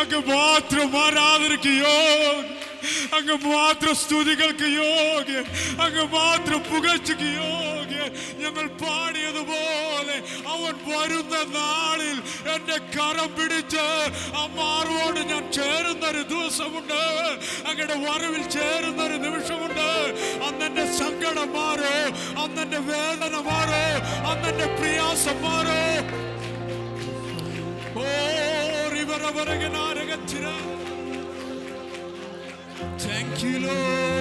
അങ്ങ് മാത്രം ആരാധനയ്ക്ക് യോഗ അങ്ങ് മാത്രം സ്തുതികൾക്ക് യോഗ്യൻ. അങ്ങ് മാത്രം പുകഴ്ചയ്ക്ക് യോഗ്യൻ. ഞങ്ങൾ പാടിയതുപോലെ അവൻ വരുന്ന നാളിൽ എന്റെ കരം പിടിച്ച് അമ്മാറോട് ഞാൻ ചേരുന്ന ഒരു ദിവസമുണ്ട്. അങ്ങയുടെ വരവിൽ ചേരുന്ന ഒരു നിമിഷമുണ്ട്. അന്നെ സങ്കടം മാറോ. അന്നെന്റെ വേദന മാറോ. അന്നെന്റെ പ്രയാസം മാറോ. Thank you, Lord.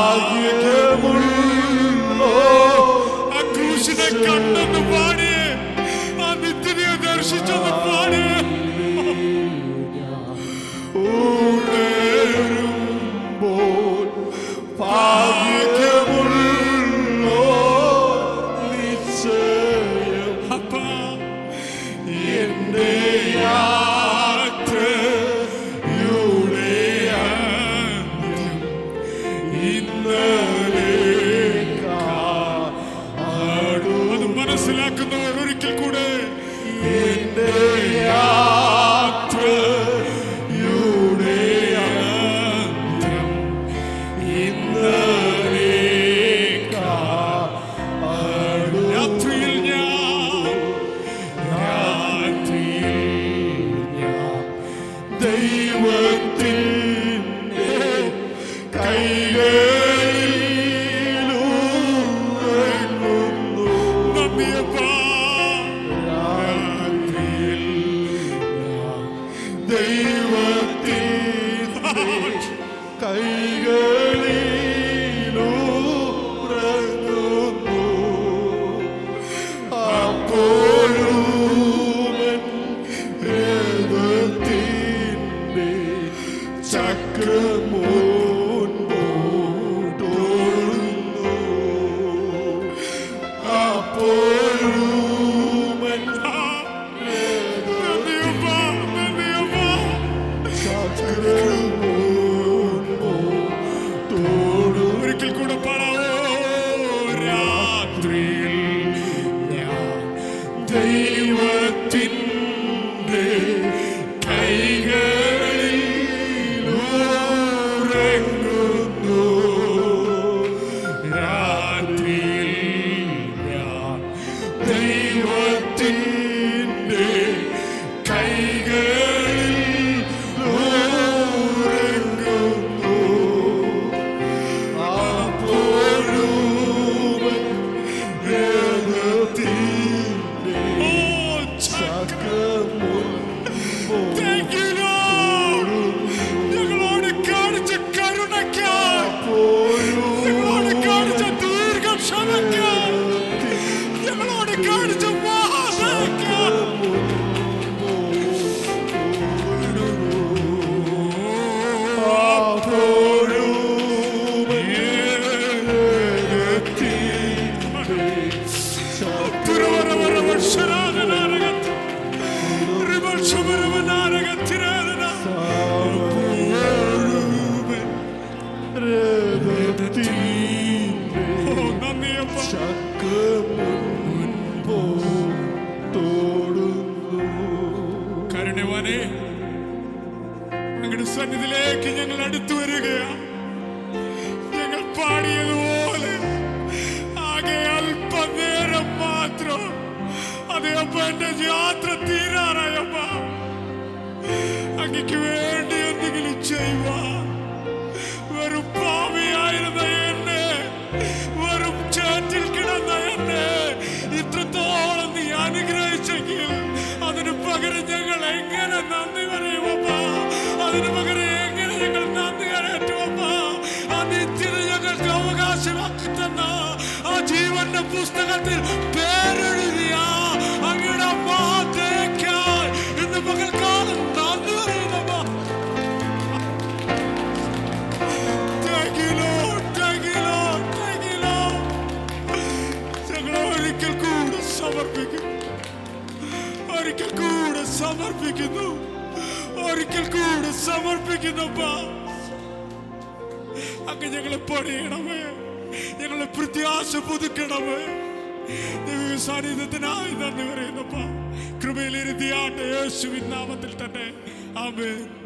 are you? കൈകളിലുറങ്ങുന്നു. അപ്പോഴും ചക്രമോ അങ്ങക്ക് വേണ്ടി എന്തെങ്കിലും ചെയ്യുവാൻ വെറും പാവിയായിരുന്ന എന്നെ വെറും ചേറ്റിൽ കിടന്ന എന്നെ ഇത്രത്തോളം നീ അനുഗ്രഹിച്ചെങ്കിൽ അതിന് പകരം ഞങ്ങൾ എങ്ങനെ നന്ദി പറയുമപ്പ അതിന് പകരം എങ്ങനെ ഞങ്ങൾ നന്ദി കരയറ്റുമപ്പ ആ നിത്യത ഞങ്ങൾക്ക് അവകാശമാക്കി തന്ന ആ ജീവന്റെ പുസ്തകത്തിൽ പേരെഴുതിയ ഞങ്ങളെ ഒരിക്കൽ കൂടെ സമർപ്പിക്കുന്നു ഒരിക്കൽ കൂടെ സമർപ്പിക്കുന്നു. ഒരിക്കൽ കൂടെ സമർപ്പിക്കുന്നു അങ്ങ് ഞങ്ങളെ പണിയണമേ. ഞങ്ങളെ പ്രത്യാശ പുതുക്കണമേ. ദൈവ സാന്നിധ്യത്തിനായി നന്ദി പറയുന്നപ്പാ കൃപയിലിരുത്തിയാട്ടെ യേശുവിൻ നാമത്തിൽ തന്നെ. ആമേൻ.